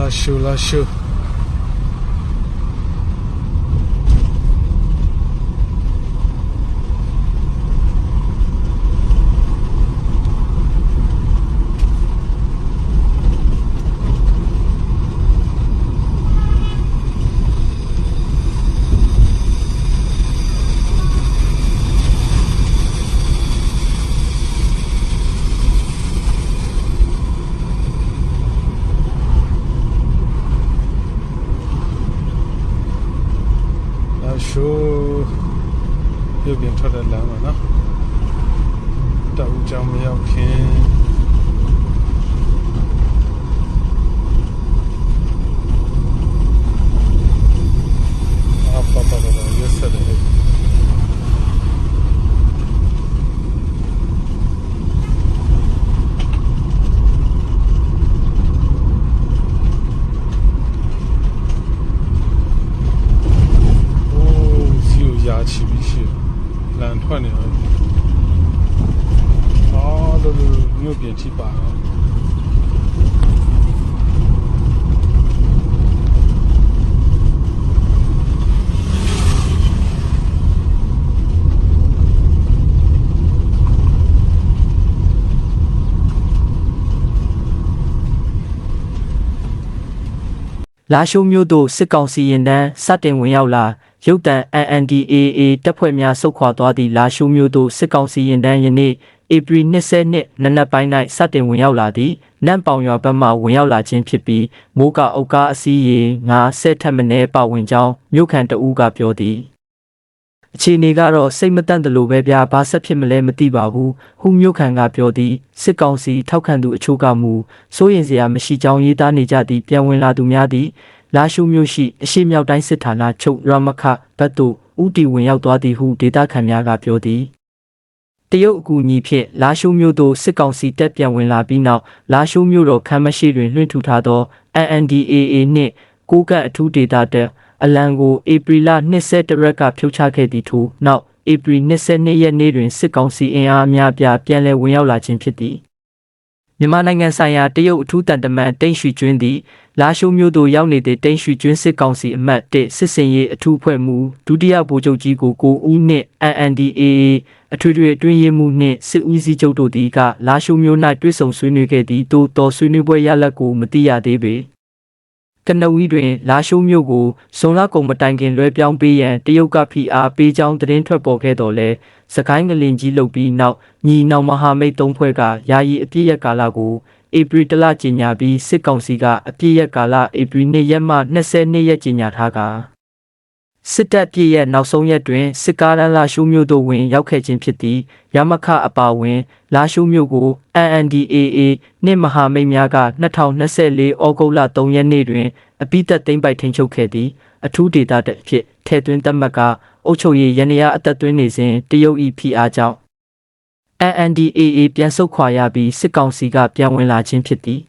လာရှူလာ ရှူလာရှူပြုတ်ပြင်ထွက်တဲ့လမ်းပါနော်တောက်ကြောင်မရောက်ခင်အပပပပရက်ဆက်တယ် အိုးစီကို ရာချီပြီးရှိတယ်လန်ထွက်နေတော့အော်လို့လို့မြို့ပြင်ထိပါတော့လာရှိုးမြို့သို့စစ်ကောင်စီရင်တန်းစတင်ဝင်ရောက်လာ ရုတ်တံ NNDAA တပ်ဖွဲ့များဆုတ်ခွာသွားသည့်လာရှိုးမြို့သို့စစ်ကောင်စီရင်တန်းယနေ့ဧပြီ20နှစ်နနက်ပိုင်း၌စတင်ဝင်ရောက်လာသည့်နန့်ပေါင်ရွာဘက်မှဝင်ရောက်လာခြင်းဖြစ်ပြီးမိုးကအုတ်ကားအစီးရေငါဆက်ထက်မင်းပဝင်ကြောင်းမြို့ခံတဦးကပြောသည်အခြေအနေကတော့စိတ်မတန့်တယ်လို့ပဲဗျာဘာဆက်ဖြစ်မလဲမသိပါဘူးဟူမျိုးခံကပြောသည်စစ်ကောင်စီထောက်ခံသူအချို့ကမူစိုးရင်စရာမရှိကြောင်းရေးသားနေကြသည့်ပြန်ဝင်လာသူများသည် လာရှုမျိုးရှိအရှိမြောက်တိုင်းစစ်ဌာနချုပ်ရမခဘတ်သို့ဥတီဝင်ရောက်သွားသည်ဟုဒေတာခန်များကပြောသည်တရုတ်အကူအညီဖြင့်လာရှုမျိုးသို့စစ်ကောင်စီတပ်ပြန်ဝင်လာပြီးနောက်လာရှုမျိုးတော်ခမ်းမရှိတွင်လွှင့်ထူထားသော NNDAA နှင့်ကိုကန့်အထူးဒေတာတပ်အလံကိုဧပြီလ22ရက်ကဖြုတ်ချခဲ့သည်ထို့နောက်ဧပြီ22ရက်နေ့တွင်စစ်ကောင်စီအင်အားအများပြားပြန်လည်ဝင်ရောက်လာခြင်းဖြစ်သည် မြန်မာနိုင်ငံဆိုင်ရာတရုတ်အထူးတန်တမန်တိန့်ရွှေကျွင်းသည်လာရှိုးမြို့သို့ရောက်နေတဲ့တိန့်ရွှေကျွင်းစစ်ကောင်စီအမတ်1စစ်စင်ရေးအထူးဖွဲ့မှုဒုတိယဗိုလ်ချုပ်ကြီးကိုကိုဦးနှင့် NNDAA အထွေထွေအတွင်းရေးမှူးနှင့်စစ်ဦးစီးချုပ်တို့သည်ကလာရှိုးမြို့၌တွေ့ဆုံဆွေးနွေးခဲ့သည့်တိုးတော်ဆွေးနွေးပွဲရလဒ်ကိုမသိရသေးပေ။ ကနဝီတွင် လာရှိုးမြို့ကိုဇွန်လကုန်မတိုင်ခင်လွှဲပြောင်းပေးရန်တရုတ်ကဖိအားပေးကြောင်းသတင်းထွက်ပေါ်ခဲ့တော်လဲစကိုင်းငလင်ကြီးလုတ်ပြီးနောက်ညီနောင်မဟာမိတ်သုံးဖွဲ့ကယာယီအပြည့်ရက်ကာလကိုဧပြီတလကျင်းညာပြီးစစ်ကောင်စီကအပြည့်ရက်ကာလဧပြီ2ရက်မှ22ရက်ကျင်းညာထားကာ စစ်တပ်ပြည့်ရဲ့နောက်ဆုံးရက်တွင်စစ်ကားလမ်းလာရှိုးမြို့သို့ဝင်ရောက်ခဲ့ခြင်းဖြစ်သည်ရမခအပါဝင် လာရှိုးမြို့ကို NNDAA နှင့်မဟာမိတ်များက2024ဩဂုတ်လ3ရက်နေ့တွင်အပိသက်သိမ်းပိုက်ထိန်းချုပ်ခဲ့သည်အထူးဒေတာတစ်ဖြစ်ထဲသွင်းသတ်မှတ်ကအုပ်ချုပ်ရေးရန်ရာအသက်သွင်းနေစဉ်တရုတ်ဤဖိအားကြောင့် NNDAA ပြန်ဆုတ်ခွာရပြီးစစ်ကောင်စီကပြန်ဝင်လာခြင်းဖြစ်သည်